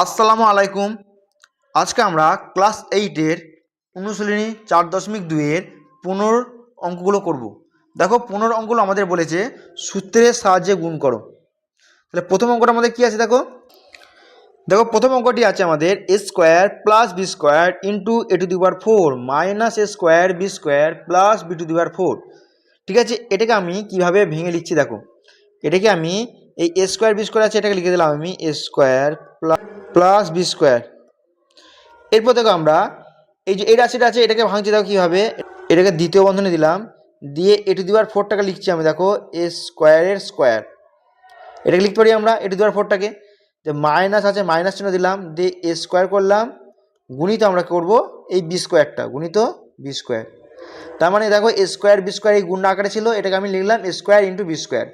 আসসালামু আলাইকুম। আজকে আমরা ক্লাস এইটের অনুশীলনী চার দশমিক দুইয়ের পুনর অঙ্কগুলো করব। দেখো পুনর অঙ্কগুলো আমাদের বলেছে, সূত্রের সাহায্যে গুণ করো। তাহলে প্রথম অঙ্কটা আমাদের কী আছে দেখো? দেখো, প্রথম অঙ্কটি আছে আমাদের A square plus B square into A to the power four minus A square B square plus B to the power four ঠিক আছে? এটাকে আমি কীভাবে ভেঙে লিখছি দেখো? এটাকে আমি এই এ স্কোয়ার বি স্কোয়ার আছে, এটাকে লিখে দিলাম আমি A square plus B square এরপর দেখো আমরা, এই যে এই রাশিটা আছে, এটাকে ভাঙছি, দেখো কীভাবে এটাকে দ্বিতীয় বন্ধনে দিলাম, দিয়ে এ টু দিবার ফোরটাকে লিখছি আমি, দেখো এ স্কোয়ারের স্কোয়ার এটাকে লিখতে পারি আমরা এ টু দিবার ফোরটাকে যে মাইনাস আছে মাইনাস চিহ্ন দিলাম, দিয়ে এ স্কোয়ার করলাম, গুণিত আমরা করব? এই বি স্কোয়ারটা গুণিত বি স্কোয়ার তার মানে দেখো এ স্কোয়ার বি স্কোয়ার এই গুণ আকারে ছিল, এটাকে আমি লিখলাম square into B square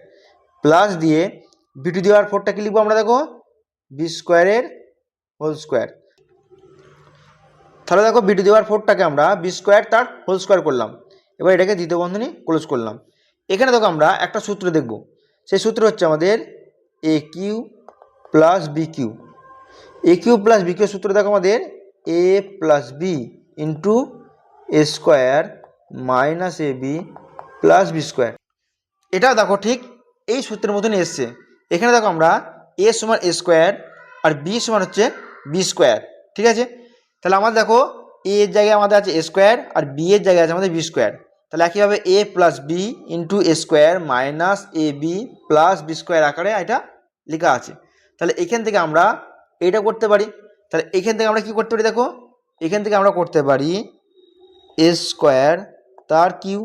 plus দিয়ে বি টু দেওয়ার ফোরটা কি লিখব আমরা দেখো? বি স্কোয়ারের হোল স্কোয়ার তাহলে দেখো বি টু দেওয়ার ফোরটাকে আমরা বি স্কোয়ার তার হোল স্কোয়ার করলাম। এবার এটাকে দ্বিতীয় বন্ধনী ক্লোজ করলাম। এখানে দেখো আমরা একটা সূত্র দেখব। সেই সূত্র হচ্ছে আমাদের A cube plus B cube. A cube plus B cube সূত্র দেখো আমাদের A plus B into A square minus A B plus B square এটাও দেখো ঠিক এই সূত্রের মতনই এসছে। এখানে দেখো আমরা এ সমান এ স্কোয়ার আর বি সমান হচ্ছে বি স্কোয়ার ঠিক আছে? তাহলে আমাদের দেখো এ এর জায়গায় আমাদের আছে এ স্কোয়ার আর বি এর জায়গায় আছে আমাদের বি স্কোয়ার তাহলে একইভাবে A plus B into A square minus A B plus B square আকারে এটা লেখা আছে। তাহলে এখান থেকে আমরা এটা করতে পারি। তাহলে এখান থেকে আমরা কি করতে পারি দেখো? এখান থেকে আমরা করতে পারি এ স্কোয়ার তার কিউ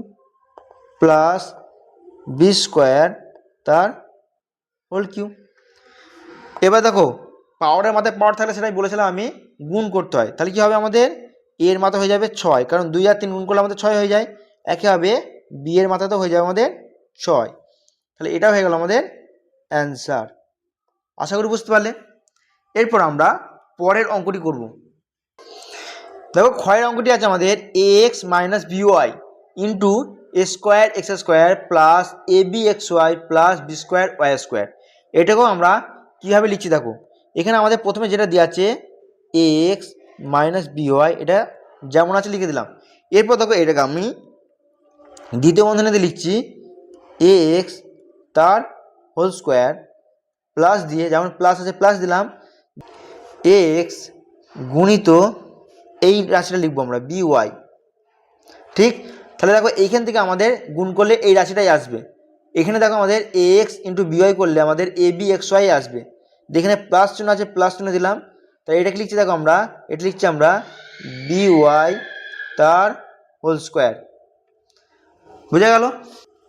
প্লাস বি স্কোয়ার তার হোল কিউ এবার দেখো পাওয়ারের মাথায় পাওয়ার থাকলে সেটাই বলেছিলাম আমি, গুণ করতে হয়। তাহলে কী হবে আমাদের? এর মাথা হয়ে যাবে ছয়। কারণ দুই আর তিন গুণ করলে আমাদের ছয় হয়ে যায়। একইভাবে বি এর মাথা তো হয়ে যাবে আমাদের ছয়। তাহলে এটা হয়ে গেল আমাদের অ্যান্সার আশা করি বুঝতে পারলে? এরপর আমরা পরের অঙ্কটি করব। দেখো, ক্ষয়ের অঙ্কটি আছে আমাদের A X minus B Y into A square X square plus A B X Y plus B square Y square এটাকেও আমরা কীভাবে লিখছি দেখো? এখানে আমাদের প্রথমে যেটা দেওয়া আছে এক্স মাইনাস বিওয়াই এটা যেমন আছে লিখে দিলাম। এরপর দেখো এটাকে আমি দ্বিতীয় বন্ধনীতে লিখছি এ এক্স তার হোল স্কোয়ার প্লাস দিয়ে, যেমন প্লাস আছে প্লাস দিলাম এ এক্স গুণিত এই রাশিটা লিখব আমরা বি ওয়াই ঠিক? তাহলে দেখো এইখান থেকে আমাদের গুণ করলে এই রাশিটাই আসবে। এখানে দেখো আমাদের এ এক্স ইন্টু বিওয়াই করলে আমাদের এ বি এক্স ওয়াই আসবে। এখানে প্লাস চিহ্ন আছে প্লাস চিহ্ন দিলাম। তাই এটাকে লিখছি দেখো আমরা? এটা লিখছি আমরা বি ওয়াই তার হোল স্কোয়ার বুঝা গেল?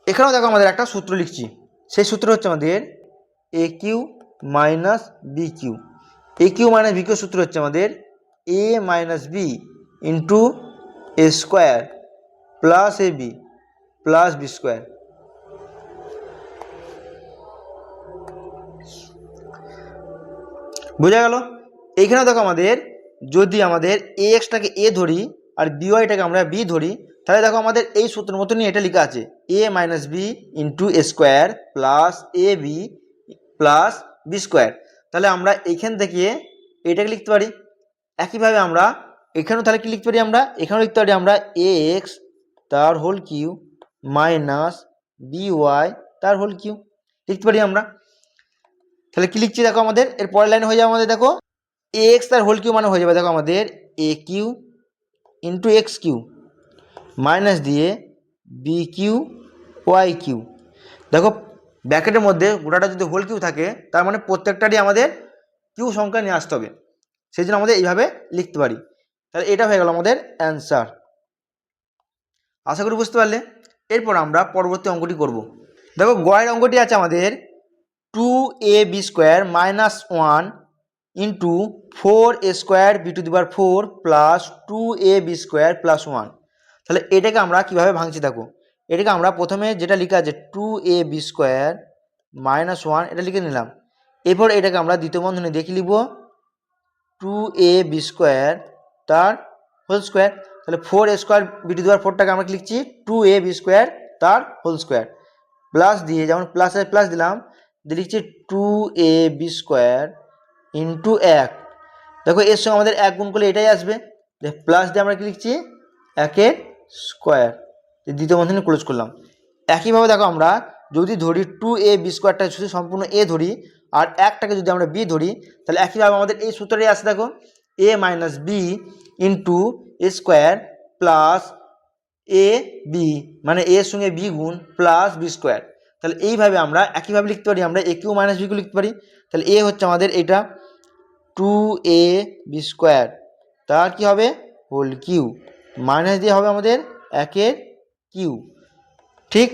এখানেও দেখো আমাদের একটা সূত্র লিখছি। সেই সূত্র হচ্ছে আমাদের A cube minus B cube A cube minus B cube সূত্র হচ্ছে আমাদের A minus B into A square plus A B plus B square বোঝা গেল? এইখানে দেখো আমাদের, যদি আমাদের এ এক্সটাকে এ ধরি আর বিওয়াইটাকে আমরা বি ধরি, তাহলে দেখো আমাদের এই সূত্রের মতনই এটা লেখা আছে A minus B into A square plus A B plus B square তাহলে আমরা এইখান থেকে এটাকে লিখতে পারি। একইভাবে আমরা এখানেও তাহলে কি লিখতে পারি আমরা? এখানেও লিখতে পারি আমরা এ এক্স তার whole cube minus B Y তার হোল কিউ লিখতে পারি আমরা। তাহলে কি লিখছি দেখো আমাদের? এর পরের লাইন হয়ে যাবে আমাদের, দেখো এ এক্স তার হোল কিউ মানে হয়ে যাবে, দেখো আমাদের A cube into X cube minus দিয়ে বি কিউ ওয়াই কিউ দেখো ব্যাকেটের মধ্যে গোটাটা যদি হোল কিউ থাকে, তার মানে প্রত্যেকটারই আমাদের কিউ সংখ্যা নিয়ে আসতে হবে। সেই জন্য আমাদের এইভাবে লিখতে পারি। তাহলে এটা হয়ে গেল আমাদের অ্যান্সার আশা করি বুঝতে পারলে। এরপর আমরা পরবর্তী অঙ্কটি করব। দেখো গয়ের অঙ্কটি আছে আমাদের two A B square minus one into four A square B to the দিবার four plus two A B square plus one তাহলে এটাকে আমরা কীভাবে ভাঙছি দেখো? এটাকে আমরা প্রথমে যেটা লেখা আছে two A B square minus one এটা লিখে নিলাম। এরপর এটাকে আমরা দ্বিতীয় বন্ধনে দেখে লিখব। টু এ বি স্কোয়ার তার হোল স্কোয়ার তাহলে four A square B to দেওয়ার ফোরটাকে আমরা লিখছি? টু এ বি স্কোয়ার তার হোল স্কোয়ার প্লাস দিয়ে যেমন প্লাস প্লাস দিলাম লিখছি two A B square into এক। দেখো, এর সঙ্গে আমাদের এক গুণ করলে এটাই আসবে। প্লাস দিয়ে আমরা কি লিখছি? একের স্কোয়ার দ্বিতীয় বন্ধনী ক্লোজ করলাম। একইভাবে দেখো আমরা, যদি ধরি টু এ বি স্কোয়ারটা শুধু সম্পূর্ণ এ ধরি, আর একটাকে যদি আমরা বি ধরি, তাহলে একইভাবে আমাদের এই সূত্রটাই আসে দেখো। A minus B into A square plus A B মানে এর সঙ্গে বি গুণ প্লাস বি স্কোয়ার তাহলে এইভাবে আমরা একইভাবে লিখতে পারি, আমরা A cube minus B cube লিখতে পারি। তাহলে এ হচ্ছে আমাদের এটা টু এ বি স্কোয়ার তার কি হবে? হোল কিউ মাইনাস দিয়ে হবে আমাদের একের কিউ ঠিক?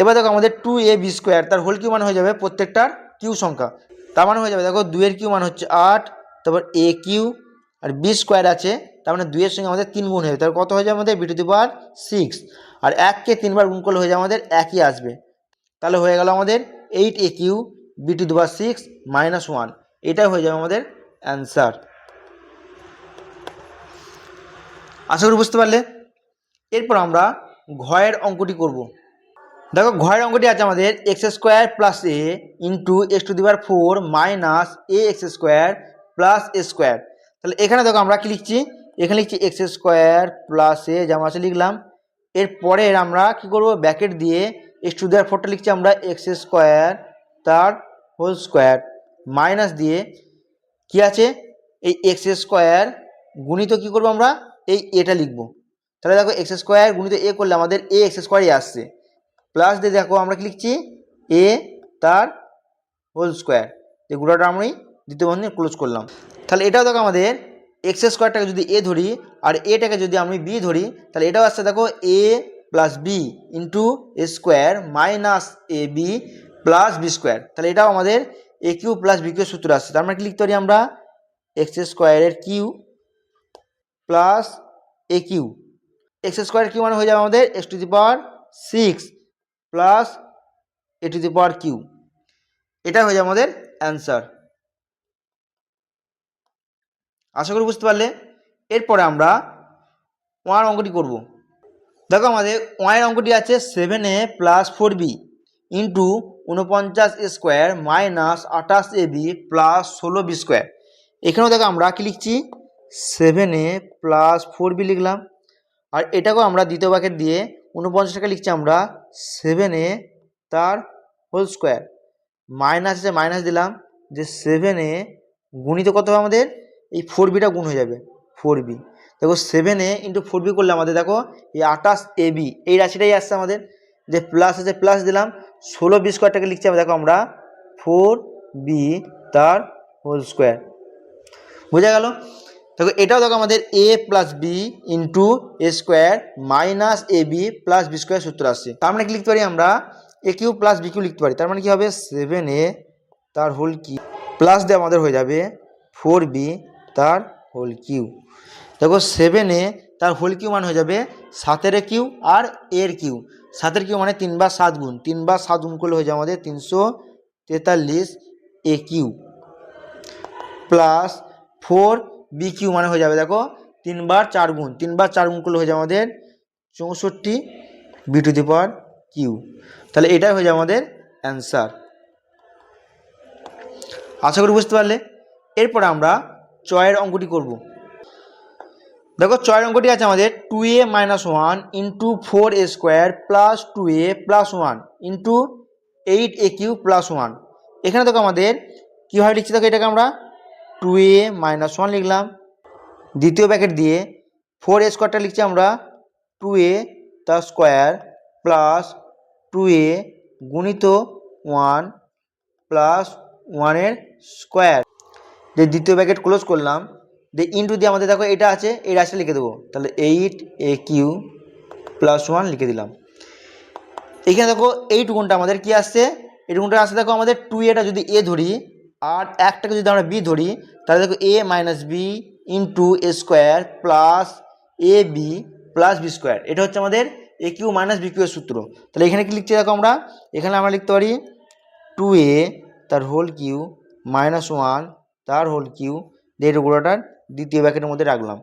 এবার দেখো আমাদের টু এ বি স্কোয়ার তার হোল কিউ মান হয়ে যাবে প্রত্যেকটার কিউ সংখ্যা। তার মানে হয়ে যাবে দেখো দুয়ের কিউ মান হচ্ছে আট, তারপর এ কিউ আর বি স্কোয়ার আছে, তার মানে দুইয়ের সঙ্গে আমাদের তিন গুণ হয়ে যাবে। তার কত হয়ে যাবে আমাদের বি টু সিক্স আর এককে তিনবার গুণ করলে হয়ে যাবে আমাদের একই আসবে। তাহলে হয়ে গেল আমাদের eight A cube B to দুবার সিক্স মাইনাস ওয়ান এটাই হয়ে যাবে আমাদের অ্যান্সার আশা করি বুঝতে পারলে? এরপর আমরা ঘয়ের অঙ্কটি করব। দেখো, ঘয়ের অঙ্কটি আছে আমাদের X square plus A into X to দিবার four minus A X square plus A square তাহলে এখানে দেখো আমরা কি লিখছি? এখানে লিখছি এক্স স্কোয়ার প্লাস এ যেমন আছে লিখলাম। এরপরের আমরা কি করব? ব্যাকেট দিয়ে এক্স টু দেওয়ার ফোরটা লিখছি আমরা এক্স স্কোয়ার তার হোল স্কোয়ার মাইনাস দিয়ে কি আছে? এই এক্স স্কোয়ার গুণিত কি করব আমরা? এই এটা লিখব। তাহলে দেখো এক্স স্কোয়ার গুণিত এ করলে আমাদের এ এক্স স্কোয়ারই আসছে। প্লাস দিয়ে দেখো আমরা কি লিখছি? এ তার হোল স্কোয়ার এই গুণাটা আমি দ্বিতীয় বন্ধনী ক্লোজ করলাম। তাহলে এটাও দেখো আমাদের এক্স স্কোয়ারটাকে যদি এ ধরি আর এটাকে যদি আমি বি ধরি, তাহলে এটাও আসছে দেখো A plus B into A square minus A B plus B square তাহলে এটাও আমাদের A cube plus B cube সূত্র আসছে তার মানে লিখতে পারি আমরা? এক্স স্কোয়ারের cube plus A cube X square cube মানে হয়ে যাবে আমাদের X to the power six plus A to the power cube এটা হয়ে যাবে আমাদের অ্যান্সার আশা করি বুঝতে পারলে। এরপরে আমরা ওয়ান অঙ্কটি করব। দেখো আমাদের ওয়ানের অঙ্কটি আছে seven A plus four B into উনপঞ্চাশ স্কোয়ার মাইনাস আঠাশ এ বি প্লাস ষোলো বি স্কোয়ার এখানেও দেখো আমরা কি লিখছি? Seven A plus four B লিখলাম। আর এটাকেও আমরা দ্বিতীয় বাকেট দিয়ে উনপঞ্চাশ টাকা লিখছি আমরা সেভেন এ তার হোল স্কোয়ার মাইনাস আছে মাইনাস দিলাম যে সেভেন এ গুণিত কত হবে আমাদের? এই ফোর বিটা গুণ হয়ে যাবে ফোর বি দেখো seven A into four B করলে আমাদের দেখো এই আঠাশ এ বি এই রাশিটাই আসছে আমাদের। যে প্লাস আছে প্লাস দিলাম, ষোলো বি স্কোয়ারটাকে লিখছি দেখো আমরা ফোর বি তার হোল স্কোয়ার বোঝা গেল? দেখো এটাও দেখো আমাদের A plus B into A square minus A B plus B square সূত্র আসছে। তার মানে কি লিখতে পারি আমরা? A cube plus B cube লিখতে পারি। তার মানে কি হবে? সেভেন এ তার হোল কিউ প্লাস দিয়ে আমাদের হয়ে যাবে ফোর বি তার হোল কিউ দেখো সেভেনে তার হোল কিউ মান হয়ে যাবে সাতের কিউ আর এর কিউ সাতের কিউ মানে তিনবার সাত গুণ। তিন তিনবার সাত গুণ করলে হয়ে যাবে আমাদের তিনশো তেতাল্লিশ A cube plus four B cube মানে হয়ে যাবে দেখো তিনবার চার গুণ। তিনবার চার গুণ করলে হয়ে যাবে আমাদের চৌষট্টি B to the power cube তাহলে এটাই হয়ে যাবে আমাদের অ্যান্সার আশা করি বুঝতে পারলে। এরপরে আমরা চয়ের অঙ্কটি করব। দেখো চয়ের অঙ্কটি আছে আমাদের two A minus one into four A square plus two A plus one into eight A cube plus one এখানে দেখো আমাদের, কীভাবে লিখছি দেখো এটাকে আমরা? টু এ মাইনাস ওয়ান লিখলাম। দ্বিতীয় প্যাকেট দিয়ে ফোর এ স্কোয়ারটা লিখছি আমরা টু এ তার স্কোয়ার প্লাস টু এ গুণিত ওয়ান প্লাস ওয়ানের স্কোয়ার যে দ্বিতীয় প্যাকেট ক্লোজ করলাম যে ইন্টু দিয়ে আমাদের দেখো এটা আছে, এই রাশিটা লিখে দেবো। তাহলে eight A cube plus one লিখে দিলাম। এইখানে দেখো এইটুকুনটা আমাদের কি আসছে? এইটুকুনটা আসছে দেখো আমাদের টু এটা যদি এ ধরি, আর একটাকে যদি আমরা বি ধরি, তাহলে দেখো A minus B into A square plus A B plus B square এটা হচ্ছে আমাদের A cube minus B cube এর সূত্র। তাহলে এখানে কি লিখছি দেখো আমরা? এখানে আমরা লিখতে পারি টু এ তার হোল কিউ মাইনাস ওয়ান তার হোল কিউ দিয়ে এটা গোড়াটার দ্বিতীয় ব্যাকেটের মধ্যে রাখলাম।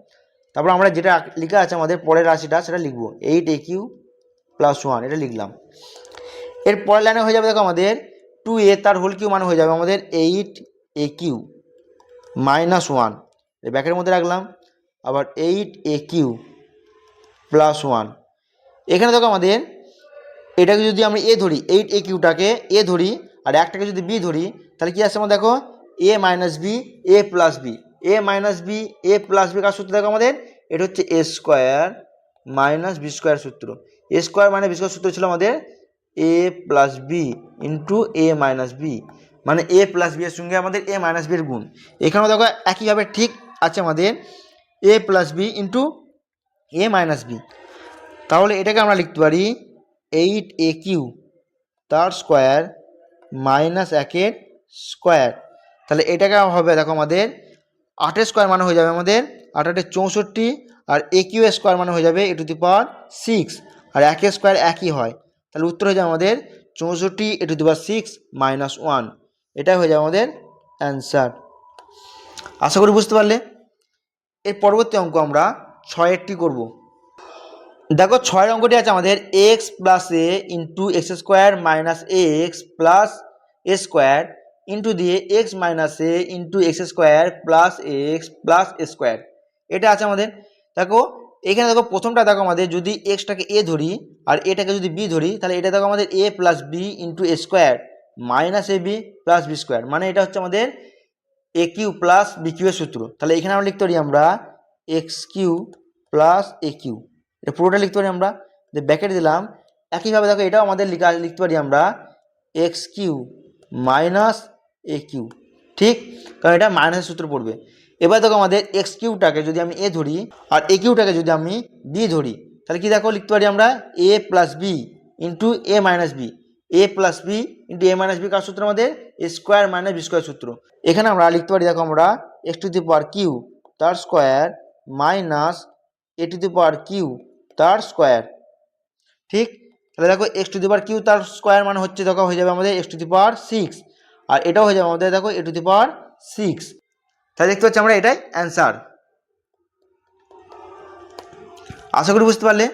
তারপর আমরা যেটা লেখা আছে আমাদের পরের রাশিটা সেটা লিখব। Eight A cube plus one এটা লিখলাম। এর পরের লাইনে হয়ে যাবে দেখো আমাদের টু এ তার হোল কিউ মানে হয়ে যাবে আমাদের eight A cube minus one ব্যাকের মধ্যে রাখলাম। আবার eight A cube plus one এখানে দেখো আমাদের এটাকে যদি আমরা এ ধরি এইট এ কিউটাকে এ ধরি আর একটাকে যদি বি ধরি, তাহলে কি আসছে আমাদের দেখো A minus B A plus B A minus B A plus B কার সূত্র দেখো আমাদের? এটা হচ্ছে A square minus B square সূত্র। A square minus B square সূত্র ছিল আমাদের A plus B into A minus B মানে এ প্লাস বি এর সঙ্গে আমাদের এ মাইনাস বি এর গুণ। এখানেও দেখো একইভাবে ঠিক আছে আমাদের A plus B into A minus B তাহলে এটাকে আমরা লিখতে পারি এইট এ কিউ তার স্কোয়ার মাইনাস একের স্কোয়ার তাহলে এটাকে হবে দেখো আমাদের আটের স্কোয়ার মানে হয়ে যাবে আমাদের আটের চৌষট্টি আর এ কিউ স্কোয়ার মানে হয়ে যাবে এ টু দি পাওয়ার সিক্স আর একের স্কোয়ার একই হয়। তাহলে উত্তর হয়ে যাবে আমাদের চৌষট্টি A to the power six minus one এটাই হয়ে যাবে আমাদের অ্যান্সার আশা করি বুঝতে পারলে? এর পরবর্তী অঙ্ক আমরা ছয়েরটি করব। দেখো ছয়ের অঙ্কটি আছে আমাদের X plus A into X square minus X plus A square into দিয়ে X minus A into X square plus X plus square এটা আছে আমাদের। দেখো, এখানে দেখো, প্রথমটা দেখো আমাদের, যদি এক্সটাকে এ ধরি আর এটাকে যদি বি ধরি, তাহলে এটা দেখো আমাদের A plus B into square minus A B plus B square মানে এটা হচ্ছে আমাদের A cube plus B cube সূত্র। তাহলে এখানে আমরা লিখতে পারি আমরা X cube plus A cube এটা পুরোটা লিখতে পারি আমরা। যে ব্যাকেট দিলাম, একইভাবে দেখো এটাও আমাদের লিখা লিখতে পারি আমরা X cube minus A cube ঠিক? কারণ এটা মাইনাসের সূত্র পড়বে। এবার দেখো আমাদের এক্স কিউটাকে যদি আমি এ ধরি, আর এ কিউটাকে যদি আমি বি ধরি, তাহলে কি দেখো লিখতে পারি আমরা A plus B into A minus B A plus B into A minus B কার সূত্র আমাদের? A square minus B square সূত্র। এখানে আমরা লিখতে পারি, দেখো আমরা X to the power cube তার square minus A to the power cube তার স্কোয়ার ঠিক? তাহলে দেখো X to the power cube তার স্কোয়ার মানে হচ্ছে, দেখো হয়ে যাবে আমাদের X to the power six আর এটাও হয়ে যাবে আমাদের, দেখো এ টু দি পাওয়ার সিক্স তাহলে দেখতে পাচ্ছি আমরা এটাই অ্যান্সার আশা করি বুঝতে পারলে।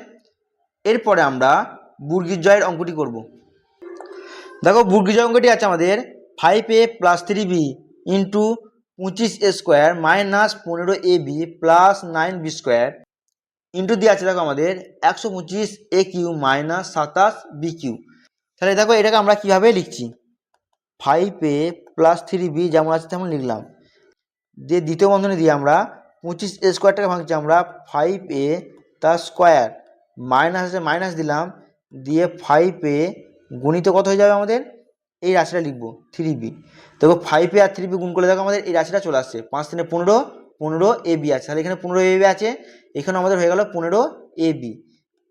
এরপরে আমরা বুর্গির জয়ের অঙ্কটি করব। দেখো, বুর্গির জয় অঙ্কটি আছে আমাদের five A plus three B into পঁচিশ এ স্কোয়ার মাইনাস পনেরো A B plus nine B square into দিয়ে আছে, দেখো, আমাদের একশো পঁচিশ এ কিউ মাইনাস সাতাশ বি কিউ তাহলে দেখো, এটাকে আমরা কীভাবে লিখছি? ফাইভ প্লাস থ্রি বি যেমন আছে তেমন লিখলাম। দিয়ে দ্বিতীয় বন্ধনে দিয়ে আমরা পঁচিশ এ স্কোয়ারটাকে ভাঙছি, আমরা ফাইভ এ তার স্কোয়ার মাইনাস আছে মাইনাস দিলাম, দিয়ে ফাইভ এ গুণিত কত হয়ে যাবে আমাদের? এই রাশিটা লিখব থ্রি বি দেখো ফাইভ এ আর থ্রি বি গুণ করলে দেখো আমাদের এই রাশিটা চলে আসছে, পাঁচ তিনে পনেরো পনেরো এ বি আছে। তাহলে এখানে পনেরো এ বি আছে, এখানে আমাদের হয়ে গেল পনেরো এ বি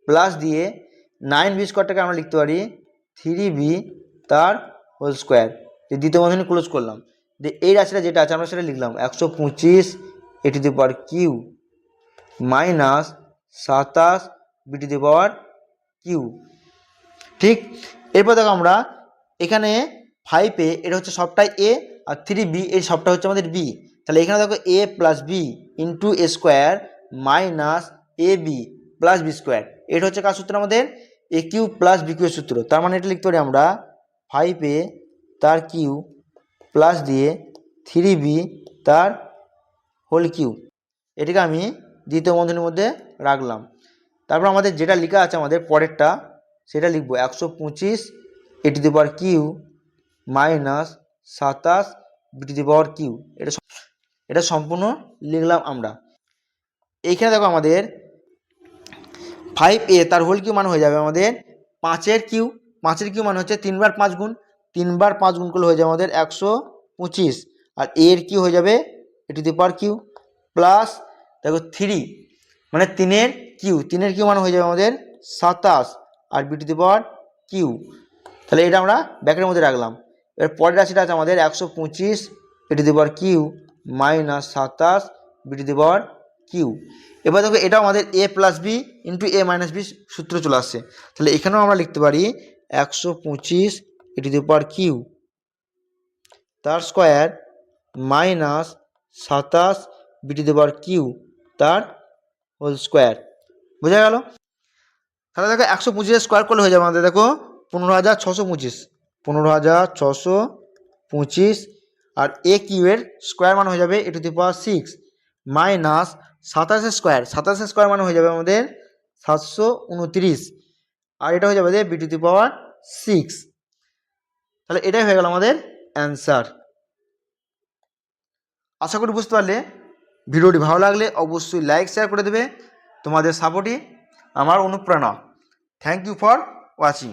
প্লাস দিয়ে নাইন বি স্কোয়ারটাকে আমরা লিখতে পারি থ্রি বি তার হোল স্কোয়ার যে দ্বিতীয় বন্ধনী ক্লোজ করলাম। যে এই রাশিটা যেটা আছে, আমরা সেটা লিখলাম। একশো পঁচিশ A to the power cube minus সাতাশ B to the power cube ঠিক? এরপর দেখো আমরা এখানে ফাইভ এ, এটা হচ্ছে সবটাই এ আর থ্রি বি এই সবটা হচ্ছে আমাদের বি তাহলে এখানে দেখো A plus B into A square minus A B plus B square এটা হচ্ছে কার সূত্র আমাদের? A cube plus B cube সূত্র। তার মানে এটা লিখতে পারি আমরা ফাইভ এ তার কিউ প্লাস দিয়ে থ্রি বি তার হোল কিউ। এটাকে আমি দ্বিতীয় বন্ধনীর মধ্যে রাখলাম। তারপর আমাদের যেটা লেখা আছে আমাদের পরেরটা, সেটা লিখব। একশো পঁচিশ A to the power cube minus সাতাশ বি দি পাওয়ার কিউ। এটা এটা সম্পূর্ণ লিখলাম আমরা। এইখানে দেখো আমাদের ফাইভ এ তার হোল কিউ মানে হয়ে যাবে আমাদের পাঁচের কিউ। পাঁচের কিউ মানে হচ্ছে তিনবার পাঁচ গুণ, তিনবার পাঁচ গুণ করলে হয়ে যাবে আমাদের একশো পঁচিশ। আর এর কিউ হয়ে যাবে A to the power cube plus দেখো থ্রি মানে তিনের কিউ তিনের কিউ মানে হয়ে যাবে আমাদের সাতাশ আর B to the power cube. তাহলে এটা আমরা ব্যাকের মধ্যে রাখলাম। এর পরের রাশিটা আছে আমাদের একশো পঁচিশ A to the power cube minus সাতাশ B to the power cube. এবার দেখো এটা আমাদের A plus B into A minus B সূত্র চলে আসছে। তাহলে এখানেও আমরা লিখতে পারি একশো পঁচিশ A to the power cube তার স্কোয়ার মাইনাস সাতাশ B to the power cube তার হোল স্কোয়ার বোঝা গেল? তাহলে দেখো একশো পঁচিশের স্কোয়ার করলে হয়ে যাবে আমাদের দেখো পনেরো হাজার ছশো পঁচিশ। পনেরো হাজার ছশো পঁচিশ আর এ কিউ এর স্কোয়ার মান হয়ে যাবে A to the power six minus সাতাশ স্কোয়ার সাতাশ স্কোয়ার মানে হয়ে যাবে আমাদের সাতশো উনত্রিশ। আর এটা হয়ে যাবে B to the power six তাহলে এটাই হয়ে গেল আমাদের অ্যান্সার আশা করি বুঝতে পারলে ভিডিওটি ভালো লাগলে অবশ্যই লাইক শেয়ার করে দেবে। তোমাদের সাপোর্টই আমার অনুপ্রেরণা। Thank you for watching